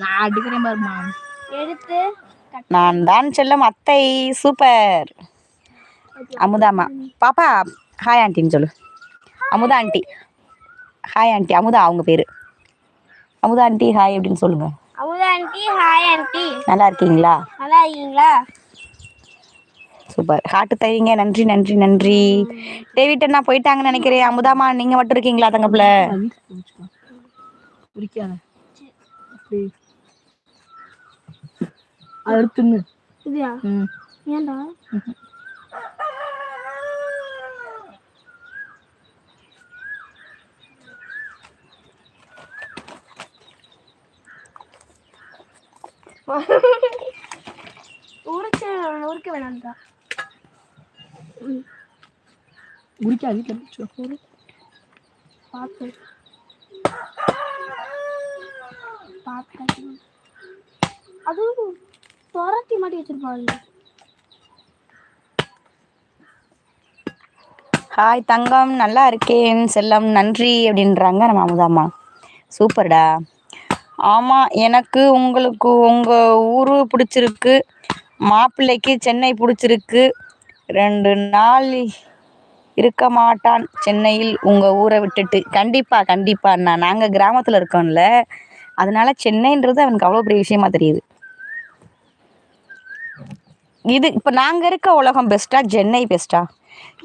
நான் அடிக்கிறேன் பாருமா எடுத்து நான் தான் செல்லம் அத்தை சூப்பர். அமுதாமா பாப்பா ஹாய் ஆண்டின்னு சொல்லு. Amutha aunty hi aunty Amutha அவங்க பேர். அமுதா ஆண்டி ஹாய் அப்படின்னு சொல்லுங்க. அமுதா ஆண்டி ஹாய் ஆண்டி நல்லா இருக்கீங்களா? நல்லா இருக்கீங்களா? சூப்பர். ஹார்ட் தரீங்க நன்றி நன்றி நன்றி. டேவிட் அண்ணா போயிட்டாங்கன்னு நினைக்கிறேன். அமுதாமா நீங்க மட்டும் இருக்கீங்களா தங்கப்புல? അടുത്തുനിന്ന് ഉറക്കെ വേണം ഉറിക്കാൻ വീട്ടിൽ പാത്ത് പാത്ത് അത് துரத்தி மாட்டி வச்சிருப்பாங்க. ஹாய் தங்கம் நல்லா இருக்கேன். செல்லம் நன்றி அப்படின்றாங்க நம்ம அமுதாம்மா சூப்பர்டா. ஆமாம் எனக்கு உங்களுக்கு உங்கள் ஊர் பிடிச்சிருக்கு. மாப்பிள்ளைக்கு சென்னை பிடிச்சிருக்கு. ரெண்டு நாள் இருக்க மாட்டான் சென்னையில் உங்கள் ஊரை விட்டுட்டு. கண்டிப்பாக கண்டிப்பாண்ணா நாங்கள் கிராமத்தில் இருக்கோம்ல. அதனால சென்னைன்றது அவனுக்கு அவ்வளோ பெரிய விஷயமா தெரியுது. இது இப்போ நாங்கள் இருக்க உலகம் பெஸ்ட்டா சென்னை பெஸ்ட்டா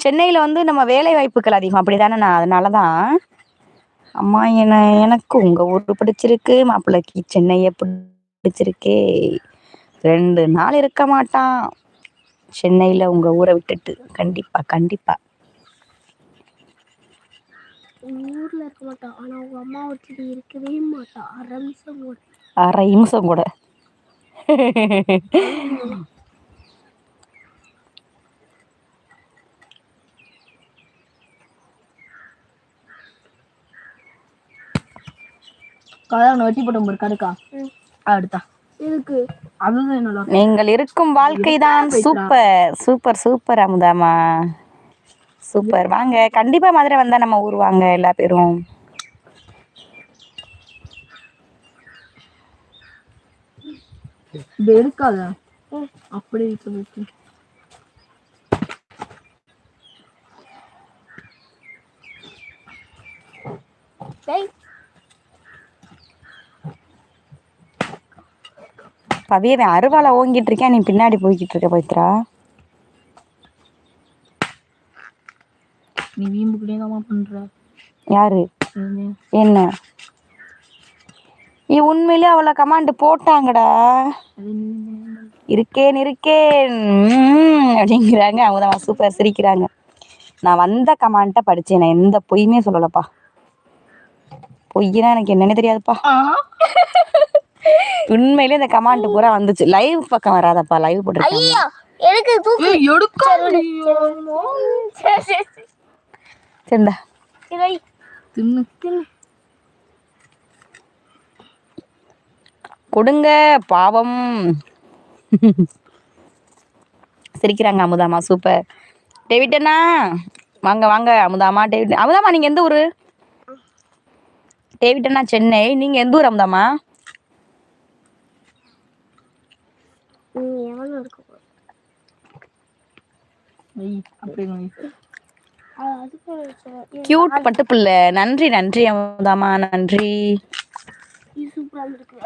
சென்னையில் வந்து நம்ம வேலை வாய்ப்புகள் அதிகம். அப்படி தானே நான்? அதனால தான் அம்மா என எனக்கு உங்கள் ஊர் பிடிச்சிருக்கு. மாப்பிள்ளைக்கு சென்னையை பிடிச்சிருக்கே. ரெண்டு நாள் இருக்க மாட்டான். சென்னையில் உங்கள் ஊரை விட்டுட்டு. கண்டிப்பாக கண்டிப்பாக ஊர்ல இருக்க மாட்டான். ஆனா உங்க அம்மா விட்டுட்டு இருக்கவே மாட்டான். அரை நிமிஷம் கூட. அரை நிமிஷம் கூட. கல்யாணம் வெட்டி போட்ட ஒரு. அடுத்தா இதுக்கு அதுதான். நீங்கள் இருக்கும் வாழ்க்கை தான் சூப்பர் சூப்பர் சூப்பர் அமுதாமா. சூப்பர். வாங்க கண்டிப்பா மதுரை வந்தா நம்ம ஊர் வாங்க எல்லா பேரும். எடுக்காத ம். அப்படியே பவியவன் அருவாளை ஓங்கிட்டு இருக்கேன். நீ பின்னாடி போய்கிட்டு இருக்க பவித்ரா. நீ வீம்புக்குள்ளே தான் பண்ற. யாரு? என்ன? நீ உண்மையிலே அவளை கமாண்ட் போட்டாங்கடா. இருக்கேன் இருக்கேன். அப்படிங்கிறாங்க. அவங்க தான் சூப்பர் சிரிக்கிறாங்க. நான் வந்த கமாண்ட்டை படிச்சேன். நான் எந்த பொய்யுமே சொல்லலப்பா. பொய்னா எனக்கு என்னன்னே தெரியாதுப்பா. உண்மையிலே இந்த கமாண்ட் பூரா வந்துச்சு. லைவ் பக்கம் வராதப்பா லைவ் போட்டிருக்காங்க. ஐயா எனக்கு தூக்கு ஏய், எடுக்காத சரி சரி சரி. சரிடா தின்னு. கொடுங்க பாவம். சிரிக்கிறாங்க அமுதாமா சூப்பர் டேவிட் அண்ணா வாங்க வாங்க அமுதாமா டேவிட் அமுதாமா நீங்க எந்த ஊரு? டேவிட் அண்ணா சென்னை. நீங்க எந்த ஊர் அமுதாமா நீ எவ்வளோ இருக்க போற? வை, அப்படியே வை. அது அதுக்கு ஒரு ச- கியூட் பட்டு பிள்ளை நன்றி நன்றி அமுதாமா நன்றி. இருக்கு.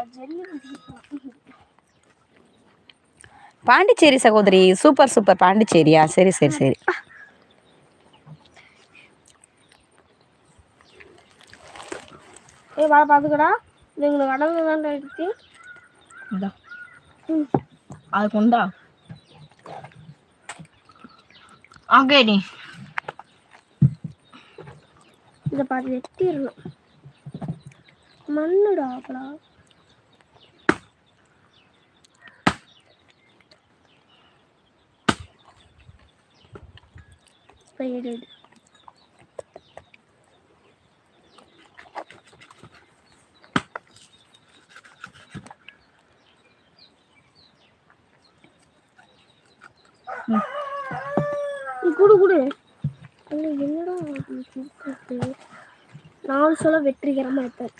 பாண்டிச்சேரி சகோதரி சூப்பர் சூப்பர் பாண்டிச்சேரியா? சரி சரி சரி. ஏய் வா பாத்துக்கடா. இது உங்களுக்கு அடங்கு தான் எடுத்து இந்தா. ம். அது கொண்டா அங்கே நீ இதை பார்த்து வெட்டிடணும் மண்ணுடா அப்படா இப்ப எடு குடு குடு. என்னடா நாலு சொல்ல வெற்றிகரமா இருப்பார்